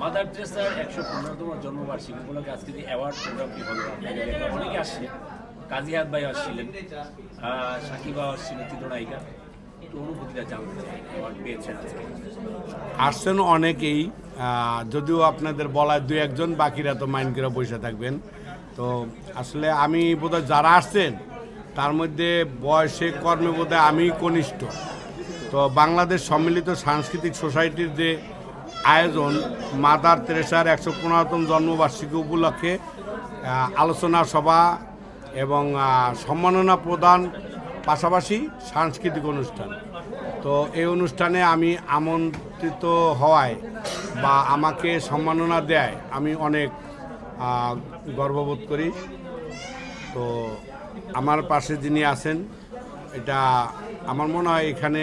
Mother টেরেসার একশো পনেরোতম জন্মবার্ষিকী উপলক্ষে আজকে যে অ্যাওয়ার্ড অনেকে আসছে। ভাই আসছিলেন সাকিবা আসছিলেন চিত্রনায়িকা আসছেন অনেকেই যদিও আপনাদের বলায় দু একজন, বাকিরা তো মাইন্ড করে বসে থাকবেন। তো আসলে আমি বোধহয় যারা আসছেন, তার মধ্যে বয়সে কর্মে বোধহয় আমি কনিষ্ঠ। তো বাংলাদেশ সম্মিলিত সাংস্কৃতিক সোসাইটির যে আয়োজন, মাদার তেরেসার একশো পনেরোতম জন্মবার্ষিকী উপলক্ষে আলোচনা সভা এবং সম্মাননা প্রদান পাশাপাশি সাংস্কৃতিক অনুষ্ঠান। তো এই অনুষ্ঠানে আমি আমন্ত্রিত হওয়ায় বা আমাকে সম্মাননা দেয় আমি অনেক গর্ববোধ করি। তো আমার পাশে যিনি আছেন, এটা আমার মনে হয় এখানে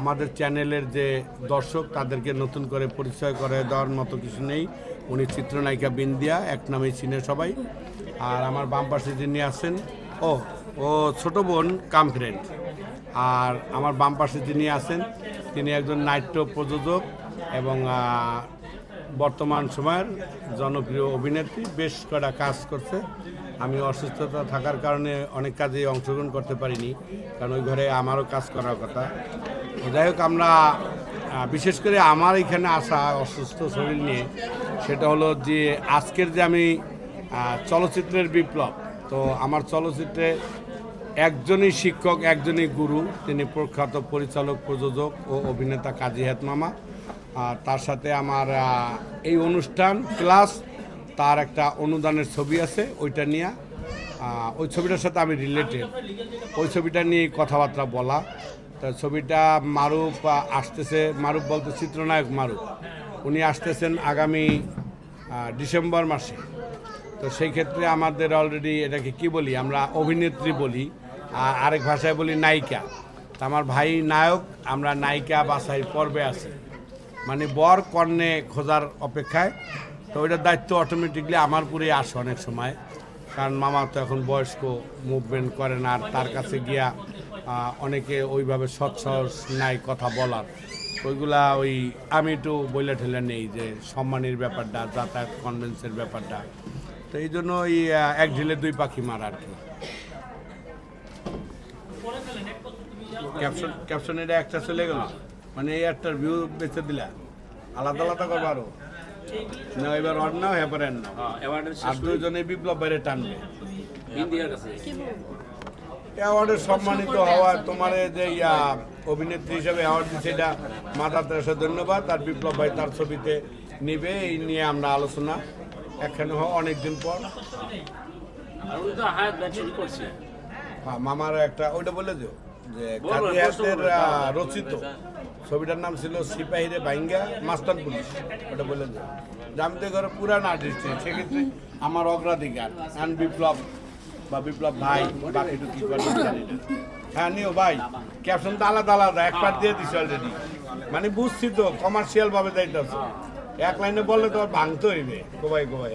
আমাদের চ্যানেলের যে দর্শক, তাদেরকে নতুন করে পরিচয় করে দেওয়ার মতো কিছু নেই। উনি চিত্রনায়িকা বিন্দিয়া, এক নামে চিনে সবাই। আর আমার বাম পাশে যিনি আছেন, ও ও ছোট বোন কাম ফ্রেন্ড আর আমার বাম পাশে যিনি আছেন, তিনি একজন নাট্য প্রযোজক এবং বর্তমান সময়ের জনপ্রিয় অভিনেত্রী। বেশ কটা কাজ করছে। আমি অসুস্থতা থাকার কারণে অনেক কাজে অংশগ্রহণ করতে পারিনি, কারণ ওই ঘরে আমারও কাজ করার কথা। যাই হোক, আমরা বিশেষ করে আমার এখানে আসা অসুস্থ শরীর নিয়ে, সেটা হলো যে আজকের যে আমি চলচ্চিত্রের বিপ্লব, তো আমার চলচ্চিত্রে একজনই শিক্ষক, একজনই গুরু, তিনি প্রখ্যাত পরিচালক, প্রযোজক ও অভিনেতা কাজী হেত মামা। আর তার সাথে আমার এই অনুষ্ঠান প্লাস তার একটা অনুদানের ছবি আছে, ওইটা নিয়ে ওই ছবিটার সাথে আমি রিলেটেড ওই ছবিটা নিয়ে কথাবার্তা বলা তো ছবিটা মারুফ আসতেছে, মারুফ বলতে চিত্রনায়ক মারুফ। উনি আসতেছেন আগামী ডিসেম্বর মাসে। তো সেই ক্ষেত্রে আমাদের অলরেডি এটাকে কি বলি, আমরা অভিনেত্রী বলি, আর আরেক ভাষায় বলি নায়িকা। তা আমার ভাই নায়ক, আমরা নায়িকা বাছাই পর্বে আছি। মানে বর কর্ণে খোঁজার অপেক্ষায়। তো ওইটার দায়িত্ব অটোমেটিকলি আমার পুরে আসে অনেক সময়। কারণ মামা তো এখন বয়স্ক মুভমেন্ট করে না, আর তার কাছে গিয়া অনেকে ওইভাবে সৎসাহস নাই কথা বলার। ওইগুলা ওই আমি একটু বইলে ঠেলে নেই যে সম্মানের ব্যাপারটা, যাতায়াত কনভেন্সের ব্যাপারটা। তো এই জন্য ওই এক ঢিলে দুই পাখি মারা আর কি। ক্যাপশন ক্যাপশন এটা একটা চলে গেল। মানে এই একটার ভিউ বেঁচে দিলা। আলাদা আলাদা করব আরও। না এবার অর নাও এবার এর নাও অ্যাওয়ার্ডের আর দুজনে বিপ্লব বাইরে টানবে। অ্যাওয়ার্ডে সম্মানিত হওয়া তোমার যে ইয়া অভিনেত্রী হিসেবে অ্যাওয়ার্ড দিচ্ছে এটা মাতা তেরোশো ধন্যবাদ আর বিপ্লব ভাই তার ছবিতে নিবে এই নিয়ে আমরা আলোচনা একখানে হওয়া অনেকদিন পর। হ্যাঁ, মামার একটা ওইটা বলে দিও যে রচিত। ছবিটার নাম ছিল সিপাহীরে বাইঙ্গা মাস্টার পুলিশ। ওটা বলে যে আমি ঘরে পুরান আর্টিস্ট সেক্ষেত্রে আমার অগ্রাধিকার, আন বিপ্লব বা বিপ্লব ভাই বাকিটু কি করে। হ্যাঁ নিও ভাই ক্যাপশন তো আলাদা আলাদা, এক পার্ট দিয়ে দিছি অলরেডি মানে বুঝছি তো কমার্শিয়াল ভাবে যাইতেছে এক লাইনে বললে তো আর ভাঙতে হইবে কোবাই কোবাই